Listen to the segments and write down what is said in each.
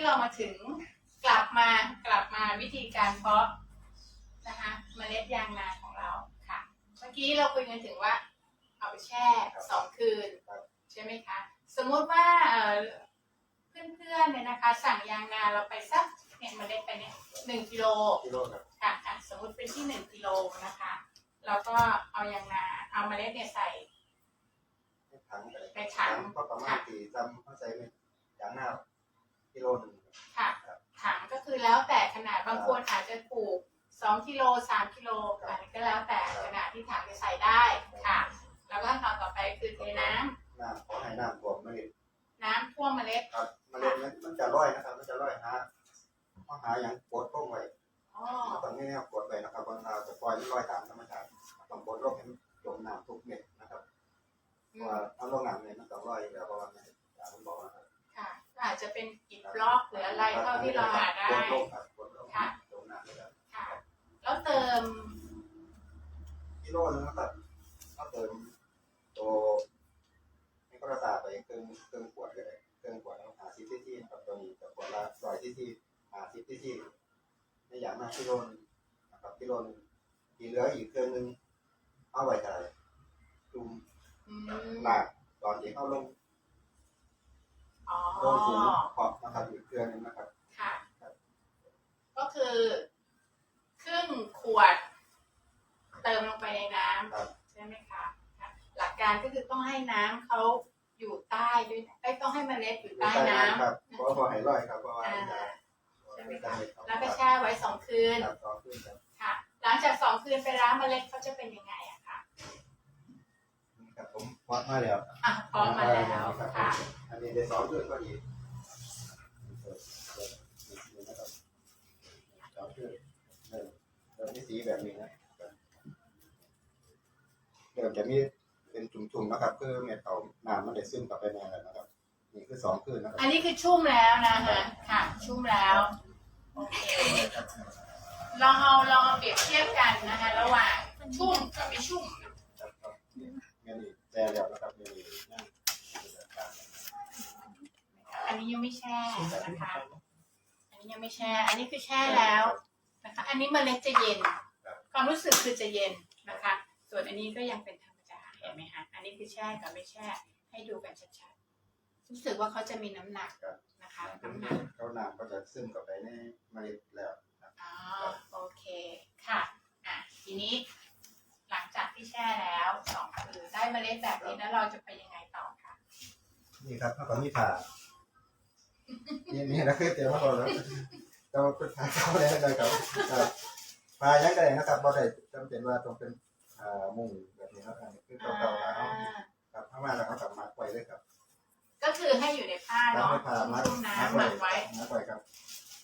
นี้เรามาถึงกลับมากลับมาวิธีการเพาะนะคะเมล็ดยางนาของเราค่ะ เมื่อกี้เราคุยกันถึงว่า เอาไปแช่สองคืนใช่ไหมคะ สมมุติว่าเอ่อเพื่อนๆเนี่ยนะคะ สั่งยางนาเราไปสักเนี่ยเมล็ดไปเนี่ยหนึ่งกิโลกิโลครับค่ะอะสมมุติเป็นที่หนึ่งกิโลนะคะเราก็เอายางนาเอาเมล็ดเนี่ยใส่ในถังในถังก็ประมาณกี่จำเข้าใจไหมอย่างหน้า กิโลหนึ่งค่ะถังก็คือแล้วแต่ขนาดบางคนอาจจะปลูกสองกิโลสามกิโลอันนี้ก็แล้วแต่ขนาดที่ถังจะใส่ได้ค่ะ แล้วก็ขั้นตอนต่อไปคือเทน้ำน้ำขอให้น้ำรวมเมล็ดน้ำท่วมเมล็ดครับเมล็ดนั้นมันจะร่อยนะครับ มันจะร่อยหาข้อหาอย่างกดต้งไว้อ๋อตอนนี้เนี่ยกดไว้นะครับบางเราจะปล่อยมันร่อยตามธรรมชาติต้องกดลงให้มันจมน้ำทุกเม็ดนะครับเพอืราะมว่าเอาลงน้ำเนี่ยมันต้องร่อยแล้วเพราะว่ามันอย่างมันบอกนะครับค่ะก็ อาจจะเป็นอิฐบล็อกหรืออะไรเท่าที่เราหาได้กดลงครับกดลงค่ะจมน้ำเลยครับค่ะ แล้วเติมกิโลนึงนะครับก็เติมตัวให้กระสาไปเครื่องเครื่องขวดก็ได้เครื่องขวดแล้วหาซิตี้ที่นะครับตัวนี้จะขวดละร้อยที่ที่หาซิตี้ที่ในอย่างมากกิโลนึงนะครับกิโลนึงทีเหลืออีกเครื่องนึงเอาไว้ถ่ายจุ่มอืมลากตอนที่เข้าลง อ๋อลงถุงขอบนะครับอีกเครื่องนึงนะครับ ค่ะ ก็คือครึ่งขวด เติมลงไปในน้ำครับใช่ไหมคะค่ะหลักการก็คือต้องให้น้ำเขาอยู่ใต้ด้วยนะเอ้ยต้องให้เมล็ดอยู่ใต้น้ำครับเพราะว่าพอให้ร้อยครับเพราะว่าอ่ามันจะใช่ไหมคะแล้วก็แช่ไว้สองคืน ครับสองคืนครับค่ะ หลังจากสองคืนไปแล้วเมล็ดเขาจะเป็นยังไงอะคะ ครับผม วัดมาแล้วอะพร้อมมาแล้วค่ะอันนี้ได้สองเดือนก็ดีเปิดเปิดนี่นะครับสองเดือนเริ่มเริ่มที่สีแบบนี้นะเริ่มจะมีเป็นจุ่มๆนะครับคือเม็ดเขาน้ำมันได้ซึมกลับไปในแล้วนะครับนี่คือสองคืนนะครับอันนี้คือชุ่มแล้วนะคะค่ะ ชุ่มแล้วโอเคลองเอาลองเอาเปรียบเทียบกันนะคะ ระหว่างชุ่มกับไม่ชุ่มครับครับ นี่เงี้ยนี่แช่แล้วนะครับนี่นั่งอันนี้ยังไม่แช่นะคะ อันนี้ยังไม่แช่ อันนี้คือแช่แล้วนะคะ อันนี้เมล็ดจะเย็น ความรู้สึกคือจะเย็นนะคะ ส่วนอันนี้ก็ยังเป็นธรรมดาเห็นไหมคะอันนี้คือแช่กับไม่แช่ ให้ดูกันชัดๆ รู้สึกว่าเขาจะมีน้ำหนักนะคะ น้ำหนัก เขาน้ำก็จะซึมกลับไปในเมล็ดแล้วครับ อ๋อโอเคค่ะ อะ ทีนี้ หลังจากที่แช่แล้วสองคื นได้เมล็ดแบบนี้แล้วเราจะไปยังไงต่อคะนี่ครับเขาก็มีผ่านี่นี่นะคือเตรียมมาก่อนแล้วเราเป็นผ่าเข้าแล้วนะครับครับผ่ายังไงนะครับบ่ได้จำเป็นว่าต้องเป็นอ่ามุ้งแบบนี้ครับอันนี้คือเก่าๆแล้วครับเข้ามาแล้วเขากลับมาปล่อยเลยครับ ก็คือให้อยู่ในผ้าแล้วเนาะให้ผ่ามัดชุ่มๆน้ำหมักไว้มัดไว้ครับ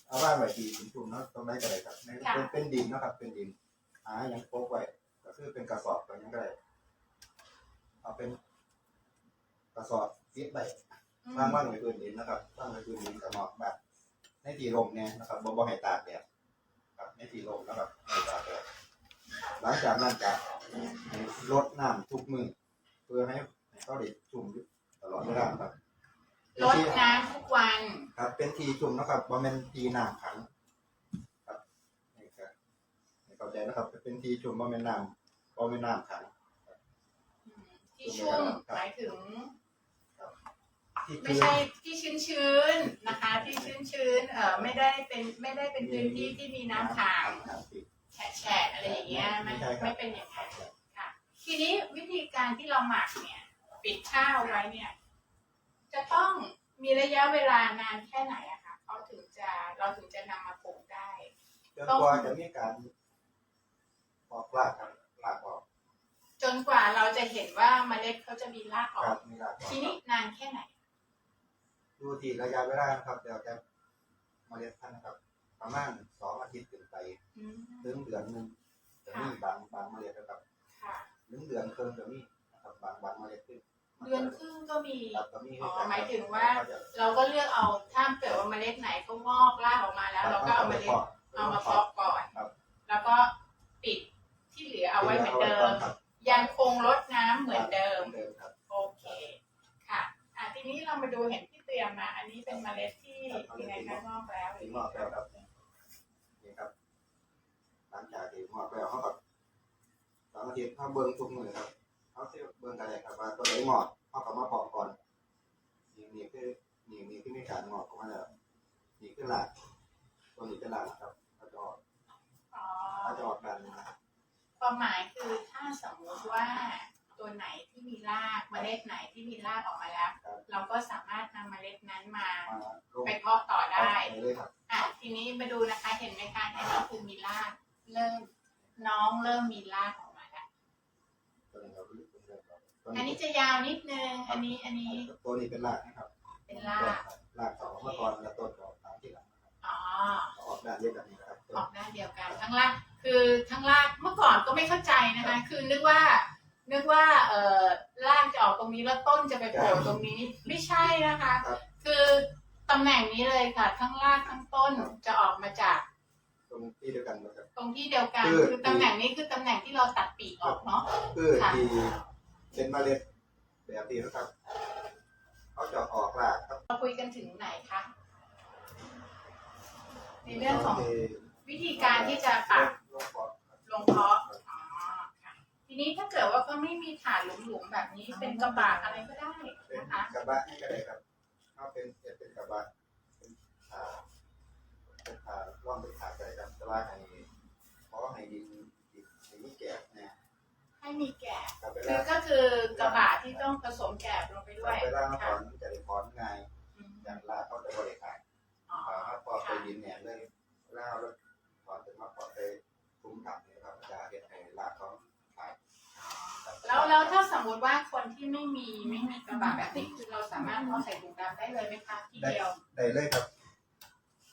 เอาบ้านไว้ดีจุ่มๆเนาะตรงไหนก็ได้ครับในเป็นเป็นดินเนาะครับเป็นดินหายังโป๊กไว้ก็คือเป็นกระสอบก็ยังก็ได้ เอาเป็นกระสอบฟิตไว้อืมว่างว่างไว้พื้นดินนะครับว่างไว้พื้นดินกับหมอกแบบในที่ลมเนี่ยนะครับบ่บ่ให้ตากแดดครับในที่ลมนะครับให้ตากแดดหลังจากนั้นจะลดน้ำทุกมือเพื่อให้ให้เขาได้ชุ่มอยู่ตลอดเวลาครับลดน้ำทุกวันครับ เป็นทีชุ่มนะครับบ่แม่นทีน้ำขังครับนี่ครับให้เข้าใจนะครับ เป็นทีชุ่มบ่แม่นน้ำบ่แม่นน้ำขังอืม ที่ชุ่มหมายถึงที่ไม่ใช่ที่ชื้นชื้นๆนะคะ ที่ชื้นชื้นๆเอ่อไม่ได้เป็นไม่ได้เป็นพื้นที่ที่มีน้ำขังน้ำปิดแฉะๆอะไรอย่างเงี้ยไม่ไม่ใช่ครับไม่เป็นอย่างนั้นค่ะ ทีนี้วิธีการที่เราหมักเนี่ย ปิดข้าวไว้เนี่ย จะต้องมีระยะเวลานานแค่ไหนอะคะเขาถึงจะเราถึงจะนำมาปลูกได้จนกว่าจะมีการออกรากครับรากออกจ นกว่าเราจะเห็นว่าเมล็ดเขาจะมีรากอคอรักบมีรากออกทีนี้นานแค่ไหน ดูที่ระยะเวลานะครับเดี๋ยวจะเมาเรียนพันธุ์นะครับ ประมาณสองอาทิตย์ขึ้นไปอืมถึงเดือนหนึ่งจะมีบางบางเมาเรียนนะครับค่ะ ถึงเดือนครึ่งจะมีนะครับบางบางเมาเรียนขึ้นเดือนครึ่งก็มี ครับก็มีอ๋อหมายถึงว่า เราก็เลือกเอาถ้าเกิดว่าเมล็ดไหนเขางอกรากออกมาแล้ว เราก็เอาเมล็ด เอามาเพาะก่อน ครับ แล้วก็ปิดที่เหลือเอาไว้เหมือนเดิม ยังคงลดน้ำ เหมือนเดิมเดิม ครับโอเค ค่ะ อะทีนี้เรามาดูเห็นพี่เตืรียมมา อันนี้เป็นเมล็ดที่ยังไงคะงอกแล้วถึงงอกแล้วครับนี่ครับ หลังจากที่งอกแล้วเขาก็สองอาทิตย์เขาเบิ่งทุกมือครับเขาสิเบิ่งกันเลยครับว่าตัวไหนงอกเขาก็มาปอกก่อนนี่นี่คือนี่นี่คือมีการงอกออกมาแล้วนี่คือหลักตัวนี้เป็นหลักครับเขาจะออกอ๋อเขาจะออกกันนะครับความหมายคือถ้าสมมติว่า ตัวไหนที่มีรากเมล็ดไหนที่มีรากออกมาแล้วเราก็สามารถนำเมล็ดนั้นมามาลงไปเพาะต่อได้ ไปเลยครับอะทีนี้มาดูนะคะเห็นไหมคะอันนี้คือมีรากเริ่มน้องเริ่มมีรากออกมาแล้วตัวนี้เราเลือกเป็นเรื่องครับตัวอันนี้จะยาวนิดนึง อันนี้อันนี้ตัวนี้เป็นรากนะครับเป็นรากรากสองเมื่อก่อนแล้วต้นออกตามที่หลังนะครับอ๋อออกด้านเดียวแบบนี้นะครับออกด้านเดียวกันข้างล่างคือข้างล่างเมื่อก่อนก็ไม่เข้าใจนะคะ คือนึกว่า นึกว่าเอ่อรากจะออกตรงนี้แล้วต้นจะไปโผล่ตรงนี้ ไม่ใช่นะคะ ครับ คือตำแหน่งนี้เลยค่ะ ทั้งรากทั้งต้นจะออกมาจากตรงที่เดียวกันนะครับ ตรงที่เดียวกัน คือ คือตำแหน่งนี้คือตำแหน่งที่เราตัดปีกออกเนาะ คือค่ะ ที่เป็นเมล็ดแบบนี้นะครับเขาจะออกรากครับเราคุยกันถึงไหนคะในเรื่องของวิธีการที่จะปักลงปอดลงเพาะอ๋อค่ะที นี้ถ้าเกิดว่าก็ไม่มีฐานหลุมๆแบบนี้เป็นกระบะอะไรก็ได้เป็นนะคะ กระบะนี่ก็ได้ครับเขาเป็นเป็นกระบะเป็นขาเป็นขาร่องเป็นขาก็ได้ครับแต่ว่าให้เพราะให้ดินดินให้มีแกะนะให้มีแกะครับเวคืลาอก็คือกระบะที่ต้องผสมแกะลงไปด้วยเวลามาถค่ะอนมันจะได้ถอนง่ายอืมอย่างลากเขาจะบริการอ๋อถ้าพอไปค่ะดินเนี่ยเลยเวลาเราถอนถึงมาพอไปคุ้มถังเนี่ยครับจะเห็นให้ลากเขาขาย แล้วแล้วถ้าสมมุติว่าคนที่ไม่มีไม่มีกระบะแบบนี้คือเราสามารถเอาใส่ถุงดำได้เลยไหมคะทีเดียวได้เลยครับ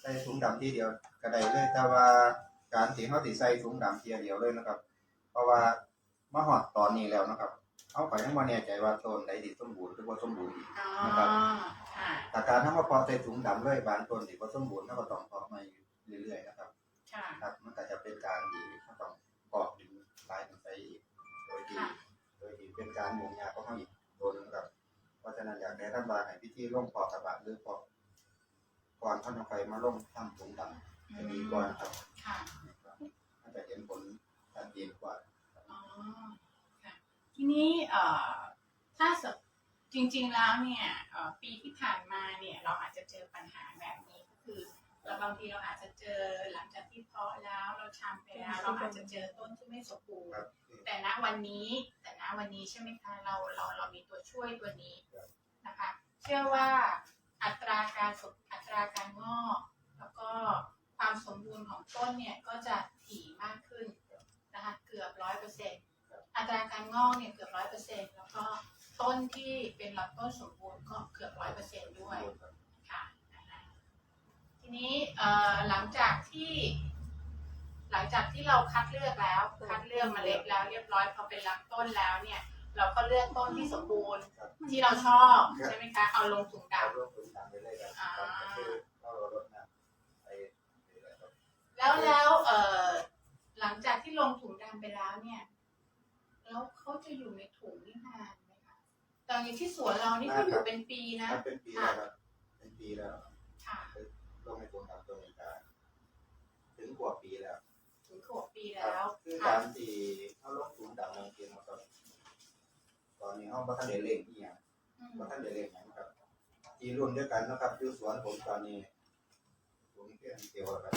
ใส่ถุงดำที่เดียวก็ได้เลยแต่ว่าการที่เขาติใส่ถุงดำเทียเดียวเลยนะครับ เพราะว่ามาหอดตอนนี้แล้วนะครับเขาไปยังมาแน่ใจว่าต้นใดดีสมบูรณ์หรือว่าสมบูรณ์อีกอ๋อนะครับค่ะแต่การทำมาพอใส่ถุงดำเลยบางต้นที่ว่าสมบูรณ์เขาก็ต้องเพาะมาอยู่เรื่อยๆนะครับค่ะ ครับมันก็จะเป็นการดี เป็นการหมุนยาของเขาอีกโดนงครับเพราะฉะนั้นอยากให้ท่านบาให้พิธีร่วมปอกกระบะหรือปอกก่อนท่านเอาไปมาร่วมทำถุงดำจะดีกว่านะครับค่ะมันจะเห็นผลชัดเจนกว่าอ๋อค่ะทีนี้เอ่อถ้าสจริง ๆแล้วเนี่ยเอ่อปีที่ผ่านมาเนี่ยเราอาจจะเจอปัญหาแบบนี้ก็คือ เราบางทีเราอาจจะเจอหลังจากที่เพาะแล้วเราชำไปแล้วเราอาจจะเจอต้นที่ไม่สมบูรณ์ครับแต่ณวันนี้แต่ณวันนี้ใช่ไหมคะเราเราเรามีตัวช่วยตัวนี้นะคะ เชื่อว่าอัตราการสมอัตราการงอกแล้วก็ความสมบูรณ์ของต้นเนี่ยก็จะถี่มากขึ้นนะคะเกือบร้อยเปอร์เซ็นต์อัตราการงอกเนี่ยเกือบร้อยเปอร์เซ็นต์แล้วก็ต้นที่เป็นลำต้นสมบูรณ์ก็เกือบร้อยเปอร์เซ็นต์ด้วยค่ะนะคะที นี้เอ่อหลังจากที่ หลังจากที่เราคัดเลือกแล้ว คัดเลือกเมล็ดแล้วเรียบร้อยพอเป็นลำต้นแล้วเนี่ย เราก็เลือกต้นที่สมบูรณ์ครับที่เราชอบใช่ไหมคะเอาลงถุงดเราร่วมถุงดำไปเลยครับก็คือเราลดน้ำไปเลยครับำแล้วแล้วเอ่อหลังจากที่ลงถุงดำไปแล้วเนี่ย แล้วเขาจะอยู่ในถุงนี่นานไหมคะตอนนี้ที่สวนเรานี่ก็อยู่เป็นปีนะถ้าเป็นปีแล้วครับเป็นปีแล้วค่ะ ลงในถุงดำตัวนี้ก็ถึงกว่าปีแล้วถึงขวบปีแล้วคือค่ะ การที่เขาลงถุงดำลงเกียนมาตอนตอนนี้เขาบัทันเดเล่งอีกอย่างอืมบัทันเดเล่งนะครับ ที่รุ่นเดียวกันนะครับอยู่สวนผมตอนนี้ ผมเกี่ยวเกี่ยวกับอ่า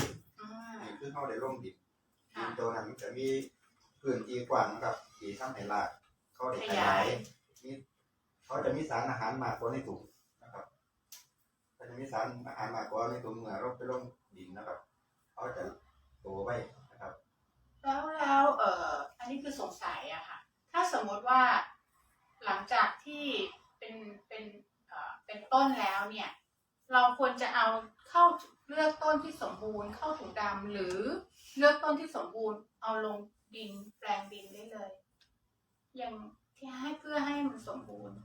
นี่คือเขาได้ลงดินดิค่ะนตัวนั้นมันจะมีพื้นที่กว้างนะครับที่ทำให้รากเขาได้ขยายมีเขาจะมีสารอาหารมากกว่าในถุงนะครับเขาจะมี สารอาหารมากกว่าในถุงเมื่อเราไปลงดินนะครับเขาจะโตไว้นะครับ แล้วแล้วเอ่ออันนี้คือสงสัยอะค่ะ ถ้าสมมติว่าหลังจากที่เป็นเป็นเอ่อเป็นต้นแล้วเนี่ย เราควรจะเอาเข้าเลือกต้นที่สมบูรณ์เข้าถุงดำหรือเลือกต้นที่สมบูรณ์เอาลงดินแปลงดินได้เลยอย่างที่ให้เพื่อให้มันสมบูรณ์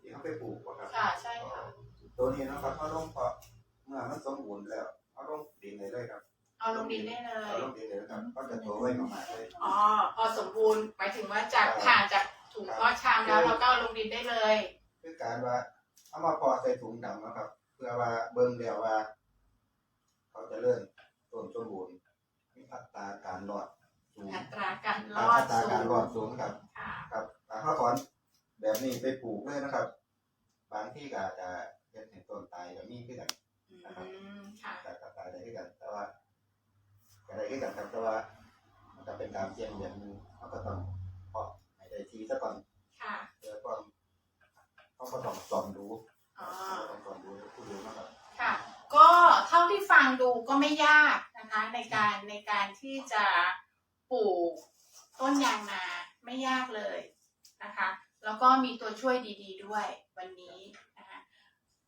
ที่เขาไปปลูกอะครับ ค่ะใช่ค่ะ ตัวนี้นะครับเขาลงเพาะเมื่อมันสมบูรณ์แล้วเขาลงดินเลยเลยครับเอาลงดินได้เลยเขาลงดินเลยครับก็จะโตไว้มากๆเลย อ๋อ พอสมบูรณ์หมายถึงว่าจากผ่านจากถุงเพาะชามแล้วเราก็เอาลงดินได้เลย คือการว่าเอามาพอใส่ถุงดำนะครับ เพื่อว่าเบิ่งแล้วว่า เขาจะเริ่มต้นสมบูรณ์มีอัตราการรอดสูงอัตราการรอัอดตราสูการรอดงสูงครับ ค่ะ ครับแต่ถ้าถอนแบบนี้ไปปลูกเลยนะครับ บางที่ก็อาจจะ เฮ็ดให้ต้นตายก็มีคือกัน อืมค่ะแต่ก็ตายได้คือกัน แต่ว่าก็ได้คือกันครับแต่ว่า มันก็เป็นการเสี่ยงอย่างหนึงเราก็ต้องเพาะให้ได้ทีซะก่อนค่ะ เพื่อความเขาก็ต้องส่องดูอ๋อต้องส่องดูผู้ดูนะครับ ค่ะ ก็เท่าที่ฟังดูก็ไม่ยากนะคะในการในการที่จะปลูกต้นยางนาไม่ยากเลยนะคะ แล้วก็มีตัวช่วยดี ๆ ด้วยวันนี้นะคะเพ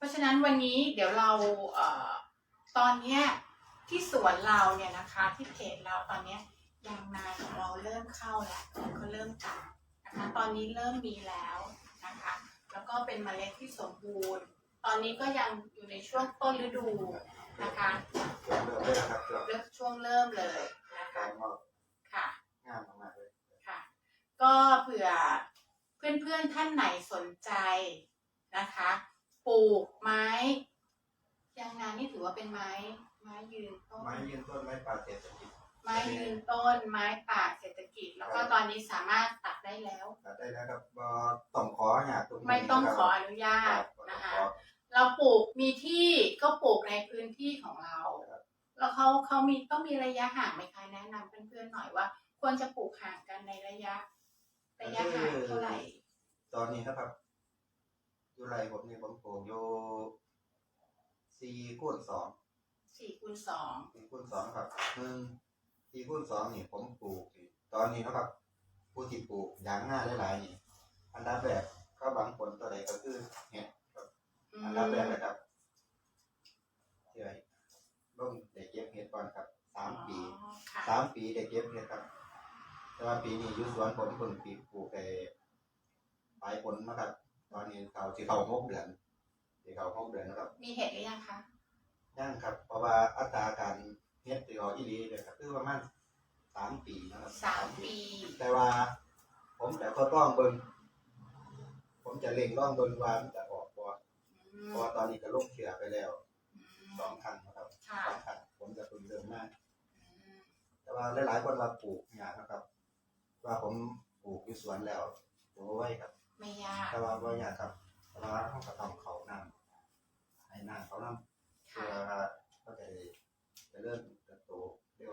ราะฉะนั้นวันนี้เดี๋ยวเราเอ่อตอนเนี้ยที่สวนเราเนี่ยนะคะ ที่เพจเราตอนเนี้ยยางนาของเราเริ่มเข้าแล้วก็เริ่มตัดนะคะตอนนี้เริ่มมีแล้วนะคะ แล้วก็เป็นเมล็ดที่สมบูรณ์ ตอนนี้ก็ยังอยู่ในช่วงต้นฤดูนะคะเริ่มเริ่มเลยนะครับเริ่มเริ่มช่วงเริ่มเลยนะคะการงอกค่ะงามมากๆเลยค่ะ ก็เผื่อเพื่อนๆท่านไหนสนใจนะคะ ปลูกไม้ยางนานี่ถือว่าเป็นไม้ไม้ยืนต้นไม้ยืนต้นไม้ป่าเศรษฐกิจไม้ยืนต้น ไม้ป่าเศรษฐกิจ แล้วก็ตอนนี้สามารถตัดได้แล้วตัดได้แล้วครับบ่ต้องขออนุญาตทุกไม่ต้องขออนุนุญาญาตตนะนะคคะรับเราปลูกมีที่ก็ปลูกในพื้นที่ของเราครับแล้วเขาเขามีต้องมีระยะห่างไหมคะแนะนำเพื่อนๆหน่อยว่า ควรจะปลูกห่างกันในระยะ ระยะห่างเท่าไหร่ ตอนนี้นะครับ อยู่ไรผมนี่ผมปลูกอยู่สี่คูณสองสี่คูณสองสี่คูณสองครับหนึ่งสี่คูณสองนี่ผมปลูกนี่ตอนนี้นะครับ ผู้ที่ปลูกยางหน้าหลายๆนี่ อันดับแรกก็บางผลตัวใดก็คือเห็ดครับอือันมดับแรกนะครับเชื่อต้องได้เก็บเห็ดก่อนครับสามปีอ๋อค่ะสามปีได้เก็บเห็ดครับ แต่ว่าปีนี้อยู่สวนผมเพิ่งปีปลูกไปปลายผลนะครับ ตอนนี้เขาที่เขาหกเดือนที่เขาหกเดือนนะครับ มีเห็ดหรือยังคะย่างครับ เพราะว่าอัตราการเฮ็ดที่ออกอีหลีเลยครับคือประมาณสามปีนะครับสามปี แต่ว่า ผมจะทดลองเบิ่งผมจะเล็งล่องเบิ่งว่ามันจะออกบ่อืมเพราะว่าตอนนี้ก็ลงเชือไปแล้วอืมสองครั้งนะครับค่ะสองครั้งผมจะเพิ่งเริ่มมากอืมแต่ว่าหลายๆคนว่าปลูกหญ้านะครับ ว่าผมปลูกอยู่สวนแล้วปลูกเอาไว้ครับ ไม่ยากแต่ว่าบ่อยากับแต่ว่าเขาก็ต้องเขานั่งให้นั่งเขานั่งเพื่อเขาจะได้เริ่มเติบโตเร็ว